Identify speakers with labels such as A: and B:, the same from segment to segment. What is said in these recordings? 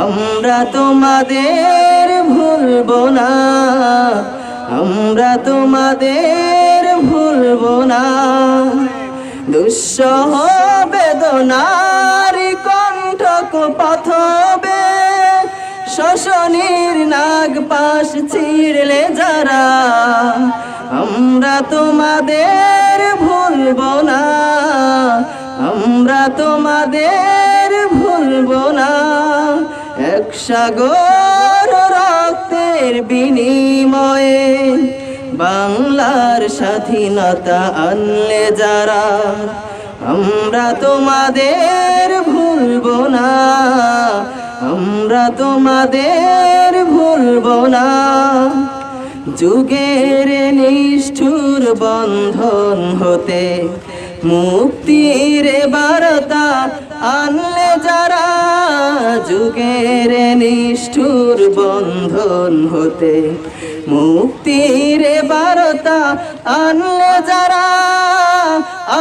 A: আমরা তোমাদের ভুলবো না। আমরা তোমাদের ভুলবো না। দুঃসহ বেদনার কণ্ঠক পথবে। শোষণীর নাগ পাশ ছিঁড়লে যারা। আমরা তোমাদের ভুলব না। আমরা তোমাদের ভুলবো না। সাগর রক্তের বিনিময়ে বাংলার স্বাধীনতা আনলে যারা, আমরা তোমাদের ভুলবো না, আমরা তোমাদের ভুলবো না। যুগের নিষ্ঠুর বন্ধন হতে মুক্তির বারতা আনলে যারা যুগের নিষ্ঠুর বন্ধন হতে, মুক্তির বারতা আনলে যারা,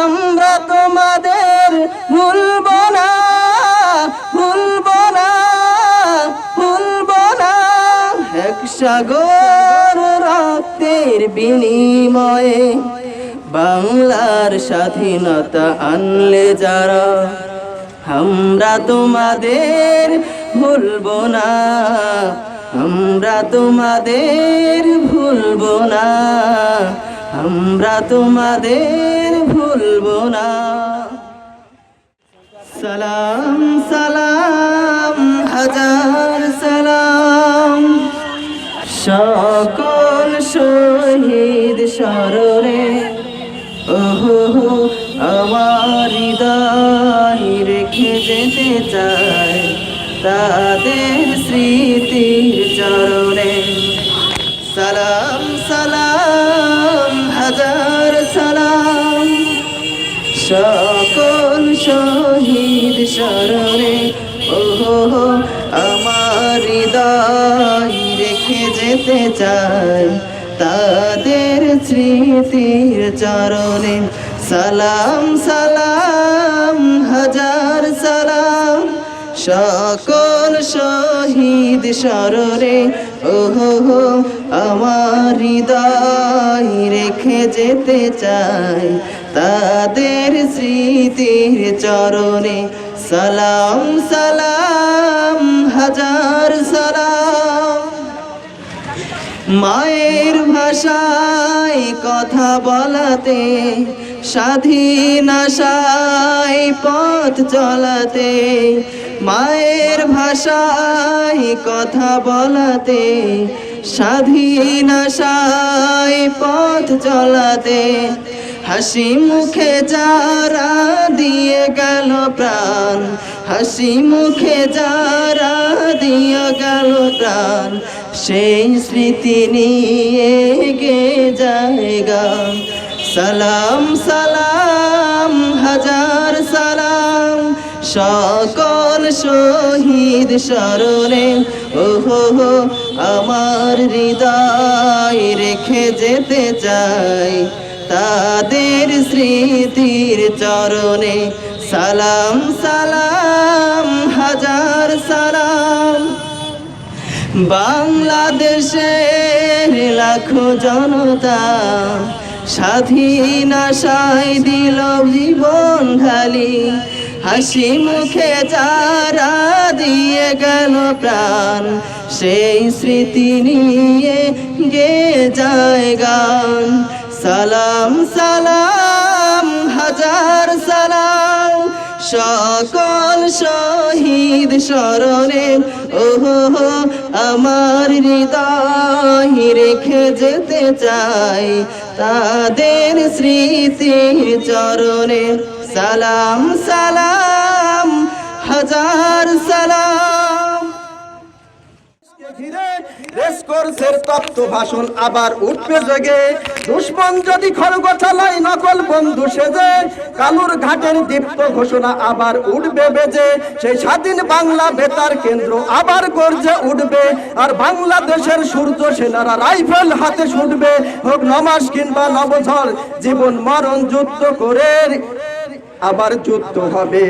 A: আমরা তোমাদের ভুলবো না ভুলবো না ভুলবো না। এক সাগর রক্তের বিনিময়ে বাংলার স্বাধীনতা আনলে যারা আমরা তোমাদের ভুলবো না, আমরা তোমাদের ভুলবো না, আমরা তোমাদের ভুলবো না। সালাম সালাম, হাজার সালাম। সকল শহীদ স্মরণে চাই তাদের স্মৃতির চরণে। সালাম সালাম, হাজার সালাম। সকল শহীদ স্মরণে, ওহো আমার হৃদয় রেখে যেতে চাই তাদের স্মৃতির চরণে। সালাম সালাম সকল শহীদ স্মরণে, ওহো আমার হৃদয় রেখে যেতে চাই। তাদের স্মৃতির চরণে, সালাম সালাম, হাজার সালাম। মায়ের ভাষায় কথা বলাতে, স্বাধীন আশায় পথ চলাতে মায়ের ভাষায় কথা বলাতে, স্বাধীন আশায় পথ চলাতে, হাসি মুখে যারা দিয়ে গেল প্রাণ, হাসি মুখে যারা দিয়ে গেল প্রাণ, সেই স্মৃতি নিয়ে গে জায়গা সালাম সালাম, হাজার সালাম। সকল শহীদ স্মরণে, ওহো আমার হৃদয় রেখে যেতে চাই। তাদের স্মৃতির চরণে সালাম সালাম, হাজার সালাম। বাংলাদেশের লাখো জনতা স্বাধীন আশায় দিল জীবন ঢালি হাসি মুখে যারা দিয়ে গেল প্রাণ, সেই স্মৃতি নিয়ে গে যায় গান। সালাম সালাম, হাজার সালাম, সকল শহীদ স্মরণে, ওহো আমার হৃদয় রেখে যেতে চাই তাদের স্মৃতির চরণে। সালাম সালাম, হাজার সালাম।
B: আবার উঠবে জেগে। বন্ধু সেজে দীপ্ত ঘোষণা আবার উঠবে বেজে। সেই স্বাধীন বাংলা বেতার কেন্দ্র আবার উঠবে, আর বাংলাদেশের সূর্য সেনারা রাইফেল হাতে ছুটবে হোক নমাস কিংবা নবঝড়, জীবন মরণ যুদ্ধ করে আবার যুদ্ধ হবে,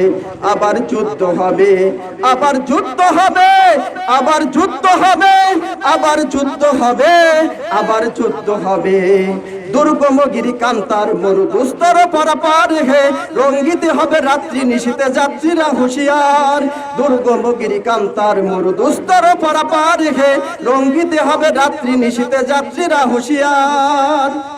B: আবার যুদ্ধ হবে, আবার যুদ্ধ হবে, আবার যুদ্ধ হবে, আবার যুদ্ধ হবে, আবার যুদ্ধ হবে। দুর্গমগিরি কান্তার মরু দুস্তর পরাপার হে, রঙ্গিতে হবে রাত্রি নিশীতে যাত্রীরা হুঁশিয়ার। দুর্গমগিরি কান্তার মরু দুস্তর পরাপার হে, রঙ্গিতে হবে রাত্রি নিশীতে যাত্রীরা হুঁশিয়ার।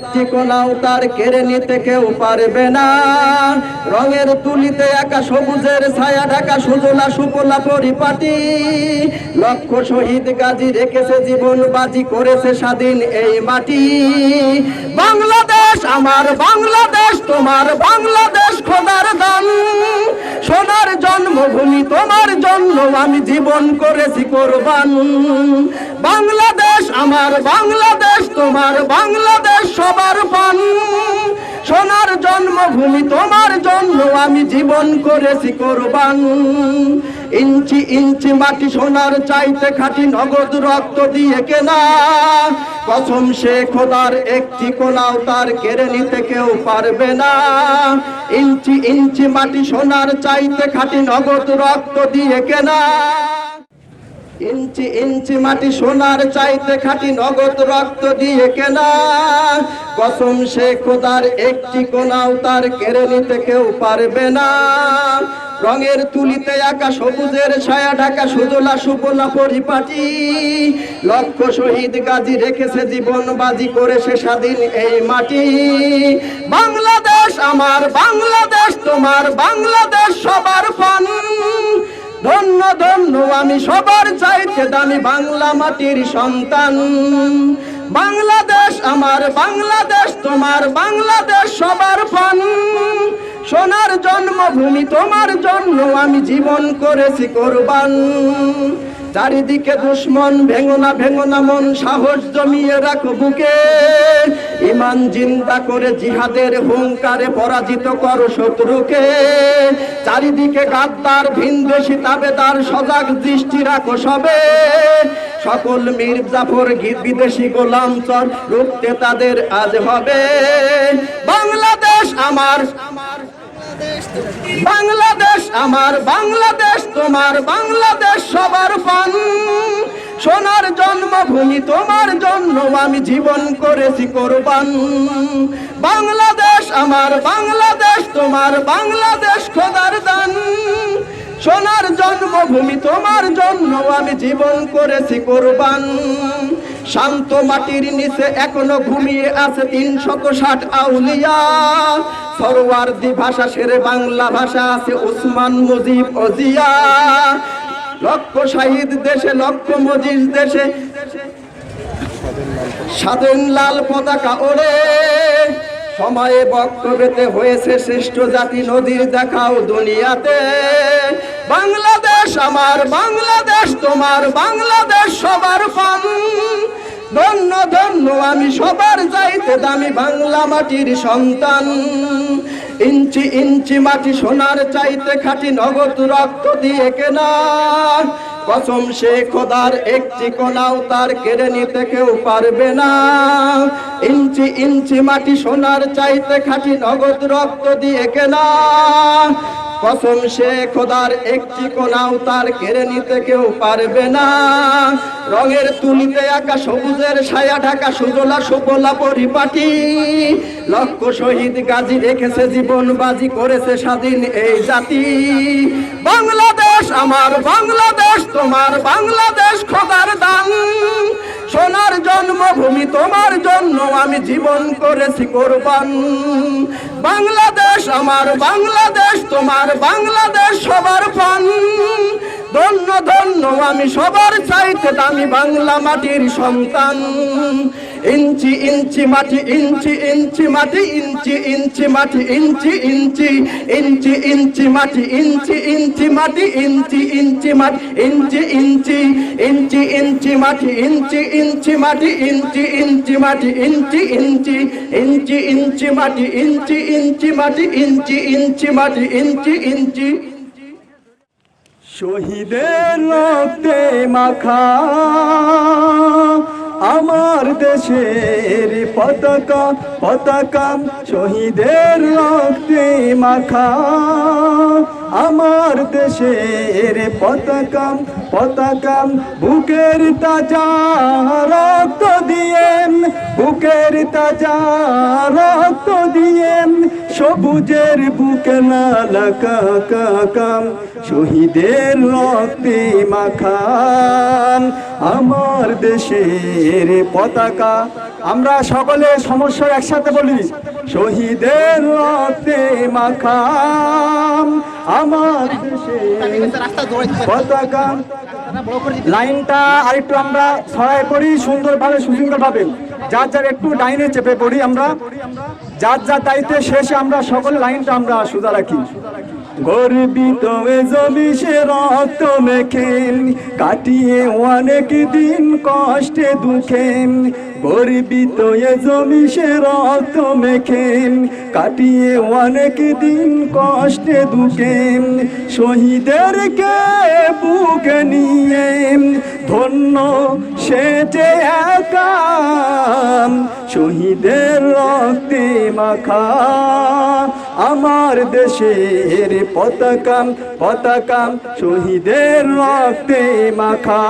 B: একটি কোনাও তার কেড়ে নিতে কেউ পারবে না। রঙের তুলিতে একা সবুজের ছায়া ঢাকা সুজলা সুপলা পরিপাটি। লক্ষ শহীদ গাজী রেখেছে জীবন বাজি করেছে স্বাধীন এই মাটি। বাংলাদেশ আমার, বাংলাদেশ তোমার, বাংলাদেশ খোদার আমি জীবন করেছি কোরবান। বাংলাদেশ আমার, বাংলাদেশ তোমার, বাংলাদেশ সবার পান সোনার জন্মভূমি তোমার জন্য আমি জীবন করেছি কোরবান। ইঞ্চি ইঞ্চি মাটি সোনার চাইতে খাটি নগদ রক্ত দিয়ে কেনা। কসম সে খোদার একটি কোনাও তার কেড়ে নিতে কেউ পারবে না। ইঞ্চি ইঞ্চি মাটি সোনার চাইতে খাটি নগদ রক্ত দিয়ে কেনা। ইঞ্চি ইঞ্চি মাটি সোনার চাইতে খাটি নগদ রক্ত দিয়ে কেনা। কসম সে খোদার একটি কোনাও তার কেড়ে নিতে কেউ পারবে না। রঙের তুলিতে আঁকা, সবুজের ছায়া ঢাকা, সুজলা সুপলা পরিপাটি। লক্ষ শহীদ গাজী রেখেছে জীবন, বাজি করেছে স্বাধীন এই মাটি। বাংলাদেশ আমার, বাংলাদেশ তোমার, বাংলাদেশ সবার পান ধন্য ধন্য, আমি সবার চাইতে দামি বাংলা মাটির সন্তান। বাংলাদেশ আমার, বাংলাদেশ তোমার, বাংলাদেশ সবার পান সোনার জন্মভূমি, তোমার জন্য আমি জীবন করেছি কোরবান। চারিদিকে দুশ্মন, ভেঙনা ভেঙনা মন, সাহস জমিয়ে রাখো বুকে। ইমান জিন্দা করে জিহাদের হুঙ্কারে পরাজিত করো শত্রুকে। চারিদিকে গাদ্দার ভিনদেশি তাবেদার, সজাগ দৃষ্টি রাখো সবে। সকল মীর জাফর বিদেশি গোলাম চর, রুখতে তাদের আজ হবে। বাংলাদেশ আমার আমার বাংলাদেশ আমার, বাংলাদেশ তোমার, বাংলাদেশ সবার পান সোনার জন্মভূমি তোমার জন্য আমি জীবন করেছি কোরবান। বাংলাদেশ আমার, বাংলাদেশ তোমার, বাংলাদেশ খোদার দান। সোনার জন্মভূমি তোমার জন্য আমি জীবন করেছি কোরবান। শান্ত মাটির নিচে এখনও ঘুমিয়ে আছে তিনশত ষাট আউলিয়া। সরওয়ার্দি ভাষা সেরে বাংলা ভাষা আছে উসমান মুজিব অজিয়া লক্ষ শাহিদ দেশে, লক্ষ মজিদ দেশে। স্বাধীন লাল পতাকা ওড়ে। সময়ে বক্তব্যতে হয়েছে শ্রেষ্ঠ জাতি নদীর দেখাও দুনিয়াতে। বাংলাদেশ আমার, বাংলাদেশ তোমার, বাংলাদেশ সবার পান। ধন্য ধন্য, আমি সবার চাইতে দামি বাংলা মাটির সন্তান। ইঞ্চি ইঞ্চি মাটি সোনার চাইতে খাটি নগদ রক্ত দিয়ে কেনা। কসম সে খোদার একটি কোনাও তার কেড়ে নিতে কেউ পারবে না। ইঞ্চি ইঞ্চি মাটি সোনার চাইতে খাটি নগদ রক্ত দিয়ে কেনা। কসম সে খোদার একটি কোনাও তার কেড়ে নিতে কেউ পারবে না। রঙের তুলিতে আঁকা, সবুজের ছায়া ঢাকা, সুজলা সুফলা পরিপাটি। লক্ষ শহীদ গাজী রেখেছে জীবন, বাজি করেছে স্বাধীন এই জাতি। বাংলাদেশ আমার, বাংলাদেশ তোমার, বাংলাদেশ খোদার দান। সোনার জন্মভূমি তোমার জন্য আমি জীবন করেছি কোরবান। বাংলাদেশ আমার, বাংলাদেশ তোমার, বাংলাদেশ সবার পান ধন্য ধন্য আমি সবার চাইতে দামি বাংলা মাটির সন্তান ইঞ্চি ইঞ্চি মাটি ইঞ্চি ইঞ্চি মাটি ইঞ্চি ইঞ্চি মাটি ইঞ্চি ইঞ্চি ইঞ্চি ইঞ্চি মাটি ইঞ্চি ইঞ্চি মাটি ইঞ্চি ইঞ্চি মাটি ইঞ্চি ইঞ্চি ইঞ্চি ইঞ্চি মাটি ইঞ্চি ইঞ্চি মাটি ইঞ্চি ইঞ্চি মাটি ইঞ্চি ইঞ্চি ইঞ্চি ইঞ্চি মাটি ইঞ্চি ইঞ্চি মাটি ইঞ্চি ইঞ্চি মাটি ইঞ্চি ইঞ্চি
C: শহীদের রক্তে মাখা আমার দেশের পতাকা পতাকা শহীদের রক্তে মাখা আমার দেশের পতাকা পতাকা বুকের তাজা রক্ত দিয়ে বুকের তাজা রক্ত দিয়ে সবুজের বুকে কাকাম শহীদের রক্তে মাখাম আমার দেশের পতাকা। আমরা সকলে সমস্যা একসাথে বলি শহীদের রক্তে মাখাম আমার পতাকা। লাইনটা আরেকটু আমরা ছড়ায় পড়ি, সুন্দরভাবে, সুশৃঙ্খলভাবে। যার যার একটু লাইনে চেপে পড়ি আমরা। যার যার দায়িত্বে শেষে আমরা সকল লাইনটা আমরা সুদা রাখি। গর্বিত মেখেন, কাটিয়ে অনেক দিন কষ্টে দুঃখেন। গর্বিত এ জমি সে রক্ত মেখেন, কাটিয়ে অনেক দিন কষ্টে দুঃখেন। শহীদেরকে বুকে নিয়ে ধন্য সে যে একা, শহীদের রক্তে মাখা। আমার দেশের পতাকা পতাকা শহীদের রক্তে মাখা।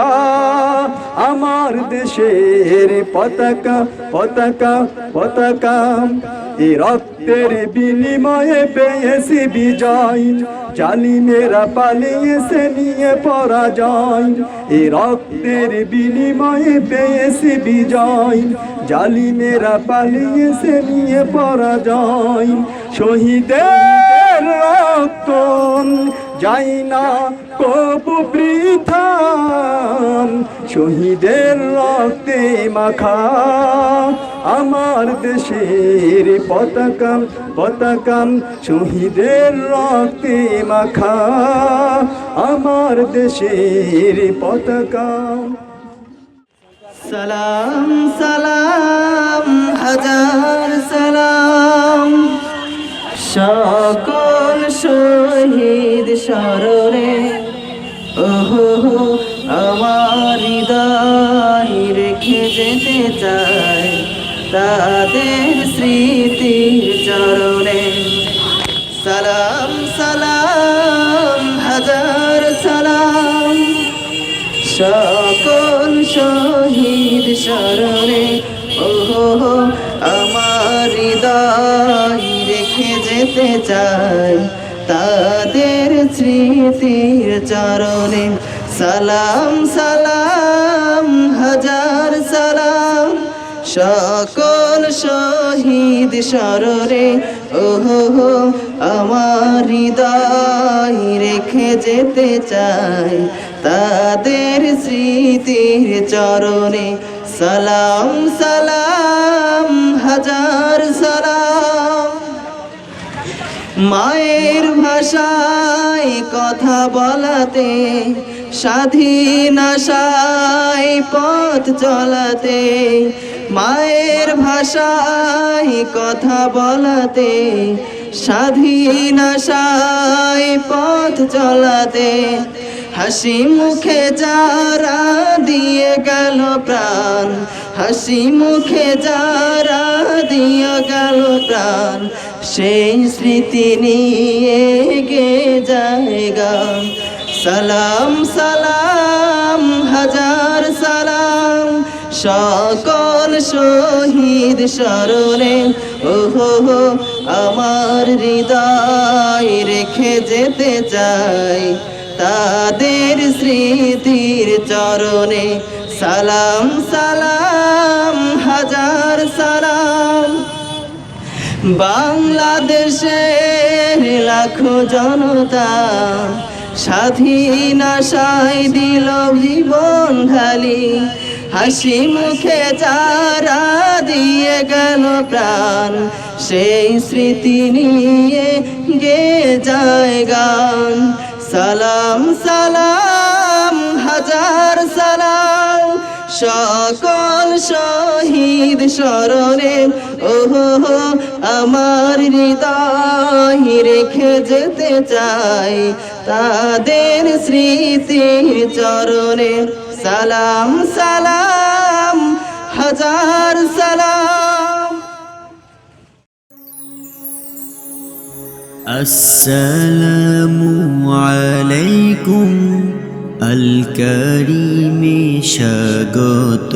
C: আমার দেশের পতাকা পতাকা পতাকা এ রক্তের বিনিময়ে পেয়েছি বিজয়। জালিমেরা পালিয়েছে নিয়ে পরাজয়। এ রক্তের বিনিময়ে পেয়েছি বিজয়। জালিমেরা পালিয়েছে নিয়ে পরাজয়। শহীদের রক্ত যাই না কবু বৃথাম শহীদের রক্তে মাখা। আমার দেশের পতাকা পতাকা, শহীদের রক্তে মাখা। আমার দেশের পতাকা।
A: সালাম সালাম, হাজার সালাম। সকল শহীদ স্মরণে, ওহো আমার হৃদয় রেখে যেতে চাই তাদের স্মৃতির চরণে। সালাম সালাম, হাজার সালাম। সকল শহীদ স্মরণে ওহো যেতে চাই তাদের স্মৃতির চরণে। সালাম সালাম, হাজার সালাম। সকল শহীদ স্মরণে, ওহো আমার হৃদয় রেখে যেতে চাই তাদের স্মৃতির চরণে। সালাম সালাম, হাজার সালাম। মায়ের ভাষায় কথা বলাতে, স্বাধীন আশায় পথ চলাতে, মায়ের ভাষায় কথা বলাতে, স্বাধীন আশায় পথ চলাতে, হাসি মুখে যারা দিয়ে গেল প্রাণ, হাসি মুখে যারা দিয়ে গেল প্রাণ সেই স্মৃতি নিয়ে গে জায়গা। সালাম সালাম, হাজার সালাম, সকল শহীদ স্মরণে। ওহো, হো, আমার হৃদয় রেখে যেতে চাই তাদের স্মৃতির চরণে। সালাম সালাম বাংলাদেশের লাখো জনতা স্বাধীন আশায় দিল জীবন ঢালি। হাসি মুখে যারা দিয়ে গেল প্রাণ। সেই স্মৃতি নিয়ে গে যায় গান। সালাম সালাম। সকল শহীদ স্মরণে, ওহো আমার হৃদয় রেখে যেতে চাই। তাদের স্মৃতি চরণে সালাম সালাম, হাজার সালাম।
D: আসসালামু আলাইকুম। আল করিমে স্বাগত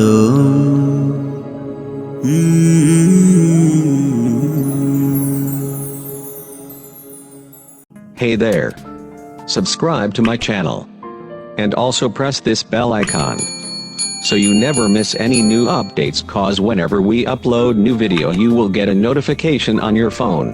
E: Hey there. Subscribe to my channel. And also press this bell icon. So you never miss any new updates cause whenever we upload new video you will get a notification on your phone.